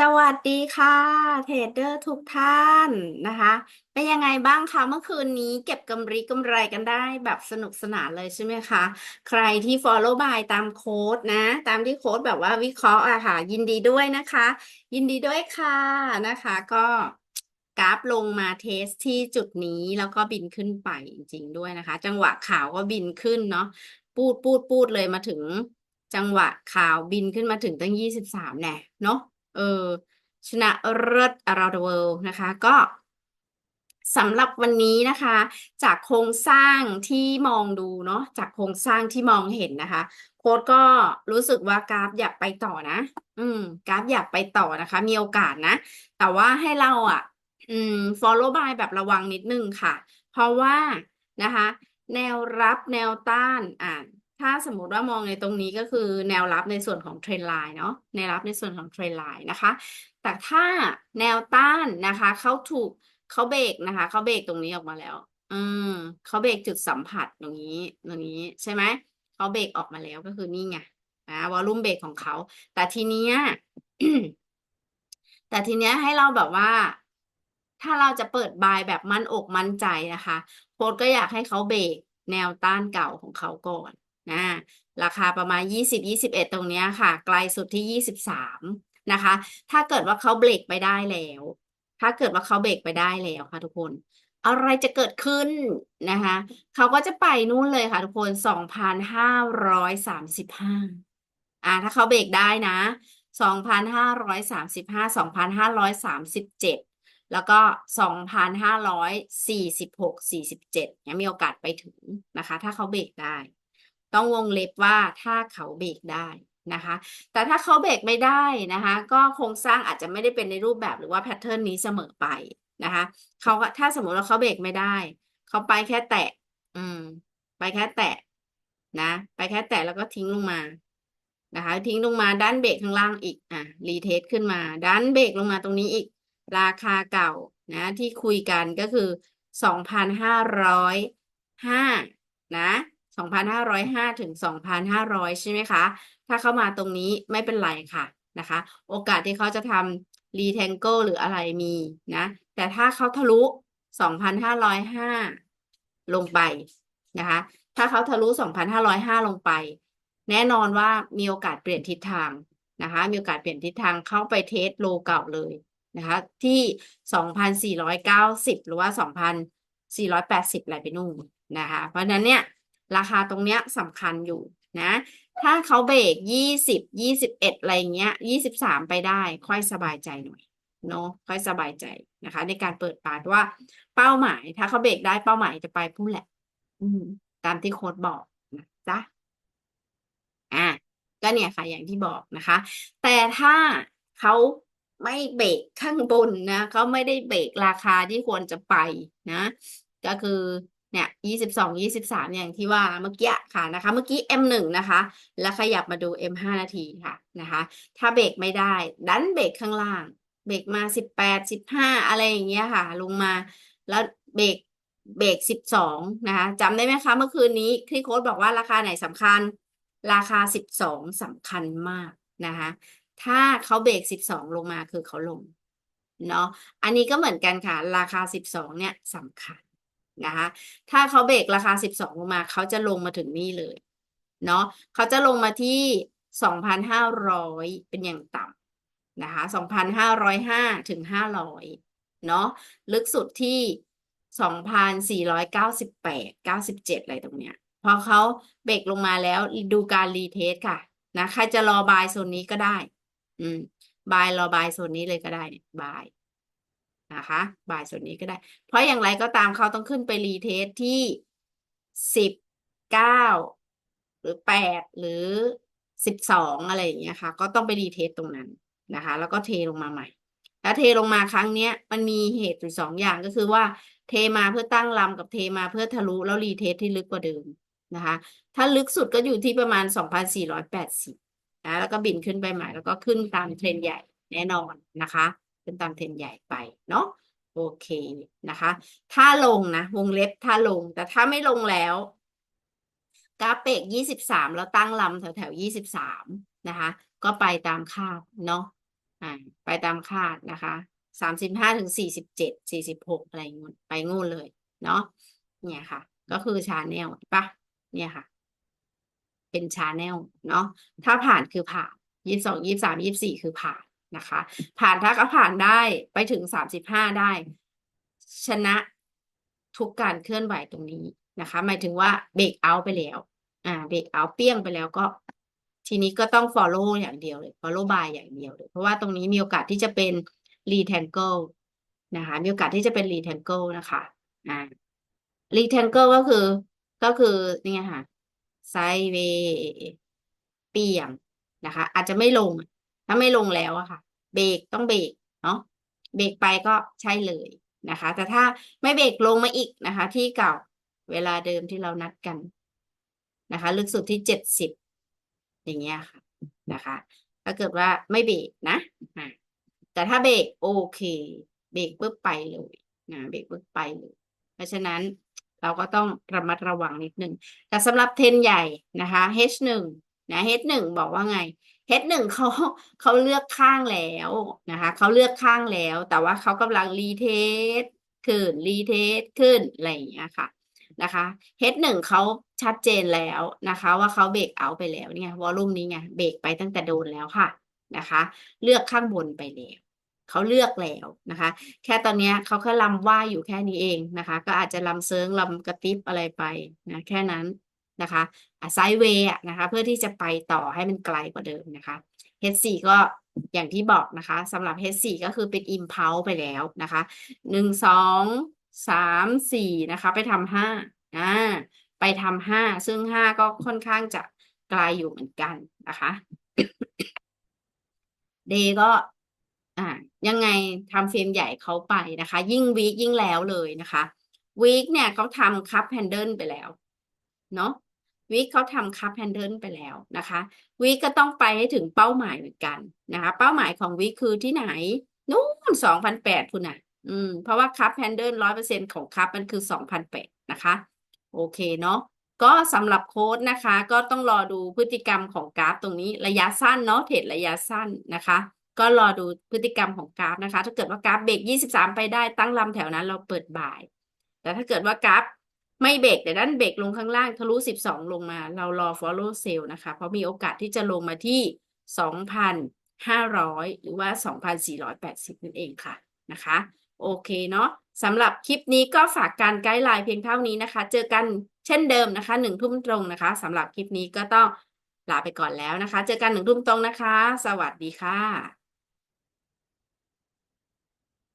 สวัสดีค่ะ เทรดเดอร์ทุกท่านนะคะ เป็นยังไงบ้างคะเมื่อคืนนี้เก็บกำไรกำไรกันได้แบบสนุกสนานเลยใช่ไหมคะ ใครที่ follow by ตามโค้ดนะ ตามที่โค้ดแบบว่าวิเคราะห์อะค่ะ ยินดีด้วยนะคะ ยินดีด้วยค่ะนะคะ ก็กราฟลงมาเทสที่จุดนี้แล้วก็บินขึ้นไปจริง ๆ ด้วยนะคะ จังหวะข่าวก็บินขึ้นเนาะปูดปูดปูดเลยมาถึงจังหวะข่าวบินขึ้นมาถึงตั้งยี่สิบสามแน่เนาะ เออชนะเลิศ around the world นะคะ ก็สำหรับวันนี้นะคะ จากโครงสร้างที่มองดูเนาะจากโครงสร้างที่มองเห็นนะคะ โค้ดก็รู้สึกว่ากราฟอยากไปต่อนะ อืม กราฟอยากไปต่อนะคะ มีโอกาสนะ แต่ว่าให้เราอะ อืม follow by แบบระวังนิดนึงค่ะ เพราะว่านะคะ แนวรับแนวต้านอ่า ถ้าสมมุติว่ามองในตรงนี้ก็คือแนวรับในส่วนของเทรนไลน์เนาะแนวรับในส่วนของเทรนไลน์นะคะ แต่ถ้าแนวต้านนะคะเขาถูกเขาเบรกนะคะเขาเบรกตรงนี้ออกมาแล้วอืมเขาเบรกจุดสัมผัสตรงนี้ตรงนี้ใช่ไหมเขาเบรกออกมาแล้วก็คือนี่ไงนะวอลลุ่มเบรกของเขาแต่ทีเนี้ยแต่ทีเนี้ยให้เราแบบว่า ถ้าเราจะเปิดบายแบบมั่นอกมั่นใจนะคะ โค้ดก็อยากให้เขาเบรกแนวต้านเก่าของเขาก่อน นะราคาประมาณยี่สิบยี่สิบเอ็ดตรงเนี้ยค่ะ ไกลสุดที่ยี่สิบสามนะคะ ถ้าเกิดว่าเขาเบรกไปได้แล้ว ถ้าเกิดว่าเขาเบรกไปได้แล้วค่ะทุกคน อะไรจะเกิดขึ้นนะคะเขาก็จะไปนู่นเลยค่ะทุกคนสองพันห้าร้อยสามสิบห้าอ่าถ้าเขาเบรกได้นะสองพันห้าร้อยสามสิบห้าสองพันห้าร้อยสามสิบเจ็ดแล้วก็สองพันห้าร้อยสี่สิบหกสี่สิบเจ็ดเนี่ยมีโอกาสไปถึงนะคะ ถ้าเขาเบรกได้ ต้องวงเล็บว่าถ้าเขาเบรกได้นะคะ แต่ถ้าเขาเบรกไม่ได้นะคะ ก็โครงสร้างอาจจะไม่ได้เป็นในรูปแบบหรือว่าแพทเทิร์นนี้เสมอไปนะคะเขาก็ถ้าสมมติว่าเขาเบรกไม่ได้ เขาไปแค่แตะ อืม ไปแค่แตะนะ ไปแค่แตะแล้วก็ทิ้งลงมานะคะ ทิ้งลงมาด้านเบรกข้างล่างอีกอะรีเทสขึ้นมาด้านเบรกลงมาตรงนี้อีก ราคาเก่านะที่คุยกันก็คือสองพันห้าร้อยห้านะ สองพันห้าร้อยห้าถึงสองพันห้าร้อยใช่ไหมคะ ถ้าเข้ามาตรงนี้ไม่เป็นไรค่ะนะคะ โอกาสที่เขาจะทำรีแทงเกิลหรืออะไรมีนะ แต่ถ้าเขาทะลุสองพันห้าร้อยห้าลงไปนะคะ ถ้าเขาทะลุสองพันห้าร้อยห้าลงไป แน่นอนว่ามีโอกาสเปลี่ยนทิศทางนะคะ มีโอกาสเปลี่ยนทิศทางเข้าไปเทสโลเก่าเลยนะคะที่สองพันสี่ร้อยเก้าสิบหรือว่าสองพันสี่ร้อยแปดสิบอะไรไปนู่นนะคะ เพราะฉะนั้นเนี่ย ราคาตรงเนี้ยสำคัญอยู่นะ ถ้าเขาเบรกยี่สิบยี่สิบเอ็ดอะไรเงี้ยยี่สิบสามไปได้ค่อยสบายใจหน่อยเนาะค่อยสบายใจนะคะ ในการเปิดปานว่าเป้าหมาย ถ้าเขาเบรกได้เป้าหมายจะไปพุ่นแหละ อืม ตามที่โค้ดบอกนะจ๊ะอะก็เนี่ยค่ะอย่างที่บอกนะคะ แต่ถ้าเขาไม่เบรกข้างบนนะเขาไม่ได้เบรกราคาที่ควรจะไปนะ ก็คือ เนี่ยยี่สิบสองยี่สิบสามอย่างที่ว่าเมื่อกี้ค่ะนะคะ เมื่อกี้ M หนึ่งนะคะ แล้วขยับมาดู M ห้านาทีค่ะนะคะ ถ้าเบรกไม่ได้ ดันเบรกข้างล่าง เบรกมาสิบแปดสิบห้าอะไรอย่างเงี้ยค่ะ ลงมาแล้วเบรกเบรกสิบสองนะคะจำได้ไหมคะเมื่อคืนนี้ที่โค้ดบอกว่าราคาไหนสำคัญ ราคาสิบสองสำคัญมากนะคะ ถ้าเขาเบรกสิบสองลงมาคือเขาลงเนาะอันนี้ก็เหมือนกันค่ะ ราคาสิบสองเนี่ยสำคัญ นะคะถ้าเขาเบรกราคาสิบสองลงมาเขาจะลงมาถึงนี่เลยเนาะเขาจะลงมาที่สองพันห้าร้อยเป็นอย่างต่ำนะคะสองพันห้าร้อยห้าถึงห้าร้อยเนาะลึกสุดที่สองพันสี่ร้อยเก้าสิบแปดเก้าสิบเจ็ดอะไรตรงเนี้ยพอเขาเบรกลงมาแล้วดูการรีเทสค่ะนะใครจะรอบายโซนนี้ก็ได้ อืมบายรอบายโซนนี้เลยก็ได้บาย นะคะ บ่ายส่วนนี้ก็ได้ เพราะอย่างไรก็ตามเขาต้องขึ้นไปรีเทสที่สิบเก้าหรือแปดหรือสิบสองอะไรอย่างเงี้ยค่ะ ก็ต้องไปรีเทสตรงนั้นนะคะ แล้วก็เทลงมาใหม่ แล้วเทลงมาครั้งเนี้ย มันมีเหตุอยู่สองอย่างก็คือว่าเทมาเพื่อตั้งลำกับเทมาเพื่อทะลุแล้วรีเทสที่ลึกกว่าเดิมนะคะ ถ้าลึกสุดก็อยู่ที่ประมาณสองพันสี่ร้อยแปดสิบนะแล้วก็บินขึ้นไปใหม่แล้วก็ขึ้นตามเทรนใหญ่แน่นอนนะคะ เป็นตามเทรนใหญ่ไปเนาะโอเคนะคะ ถ้าลงนะ วงเล็บถ้าลง แต่ถ้าไม่ลงแล้ว กราฟเปกยี่สิบสามแล้วตั้งลำแถวแถวยี่สิบสามนะคะ ก็ไปตามคาดเนาะอ่าไปตามคาดนะคะสามสิบห้าถึงสี่สิบเจ็ดสี่สิบหกอะไรงู้นไปงูนเลย เนาะเนี่ยค่ะ ก็คือชาแนลปะเนี่ยค่ะ เป็นชาแนลเนาะถ้าผ่านคือผ่านยี่สิบสองยี่สิบสามยี่สิบสี่คือผ่าน นะคะ ผ่านถ้าก็ผ่านได้ไปถึงสามสิบห้าได้ ชนะทุกการเคลื่อนไหวตรงนี้นะคะ หมายถึงว่าเบรกเอาไปแล้ว อ่าเบรกเอาเปี้ยงไปแล้วก็ ทีนี้ก็ต้อง follow อย่างเดียวเลย follow by อย่างเดียวเลย เพราะว่าตรงนี้มีโอกาสที่จะเป็น rectangle นะคะ มีโอกาสที่จะเป็น rectangle นะคะอ่า rectangle ก็คือก็คือนี่ไงค่ะ sideways เปี่ยงนะคะ อาจจะไม่ลง ถ้าไม่ลงแล้วอะค่ะ เบรกต้องเบรกเนาะเบรกไปก็ใช่เลยนะคะ แต่ถ้าไม่เบรกลงมาอีกนะคะ ที่เก่าเวลาเดิมที่เรานัดกันนะคะ ลึกสุดที่เจ็ดสิบอย่างเงี้ยค่ะนะคะ ถ้าเกิดว่าไม่เบรกนะแต่ถ้าเบรกโอเคเบรกปุ๊บไปเลยนะเบรกปุ๊บไปเลย เพราะฉะนั้นเราก็ต้องระมัดระวังนิดนึงแต่สำหรับเทนใหญ่นะคะ H1 นะ H1 บอกว่าไง H1 เขาเขาเลือกข้างแล้วนะคะเขาเลือกข้างแล้ว แต่ว่าเขากำลังรีเทสขึ้นรีเทสขึ้นอะไรอย่างเงี้ยค่ะนะคะ H1 เขาชัดเจนแล้วนะคะ ว่าเขาเบรกเอาไปแล้วเนี่ยวอลลุ่มนี้ไงเบรกไปตั้งแต่โดนแล้วค่ะนะคะ เลือกข้างบนไปแล้วเขาเลือกแล้วนะคะ แค่ตอนนี้เขาแค่ลำว่าอยู่แค่นี้เองนะคะ ก็อาจจะลำเซิงลำกระติบอะไรไปนะแค่นั้น นะคะไซด์เวย์นะคะเพื่อที่จะไปต่อให้มันไกลกว่าเดิมนะคะ H4 ก็อย่างที่บอกนะคะสำหรับ H4 ก็คือเป็น impulse ไปแล้วนะคะหนึ่งสองสามสี่นะคะไปทำห้าอ่าไปทำห้าซึ่งห้าก็ค่อนข้างจะไกลอยู่เหมือนกันนะคะเดก็อ่ายังไงทำเฟรมใหญ่เขาไปนะคะ ยิ่งวีคยิ่งแล้วเลยนะคะวีคเนี่ยเขาทำคัพแฮนเดิลไปแล้ว เนาะ วีคเขาทำคัพแฮนเดิลไปแล้วนะคะวีคก็ต้องไปให้ถึงเป้าหมายเหมือนกันนะคะเป้าหมายของวีคคือที่ไหนนู่นสองพันแปดคุณอะ อืม เพราะว่าคัพแฮนเดิลร้อยเปอร์เซ็นของคัพมันคือสองพันแปดนะคะ โอเคเนาะก็สำหรับโค้ดนะคะ ก็ต้องรอดูพฤติกรรมของกราฟตรงนี้ระยะสั้นเนาะเทรดระยะสั้นนะคะ ก็รอดูพฤติกรรมของกราฟนะคะ ถ้าเกิดว่ากราฟเบรก23 ไปได้ตั้งลำแถวนั้นเราเปิดบ่าย แต่ถ้าเกิดว่ากราฟ ไม่เบรกแต่ด้านเบรกลงข้างล่างทะลุ 12 ลงมา เรารอ follow sell นะคะ เพราะมีโอกาสที่จะลงมาที่ 2,500 หรือว่า 2,480 นั่นเองค่ะนะคะ โอเคเนาะสำหรับคลิปนี้ก็ฝากการไกด์ไลน์เพียงเท่านี้นะคะ เจอกันเช่นเดิมนะคะหนึ่งทุ่มตรงนะคะสำหรับคลิปนี้ก็ต้องลาไปก่อนแล้วนะคะ เจอกันหนึ่งทุ่มตรงนะคะ สวัสดีค่ะ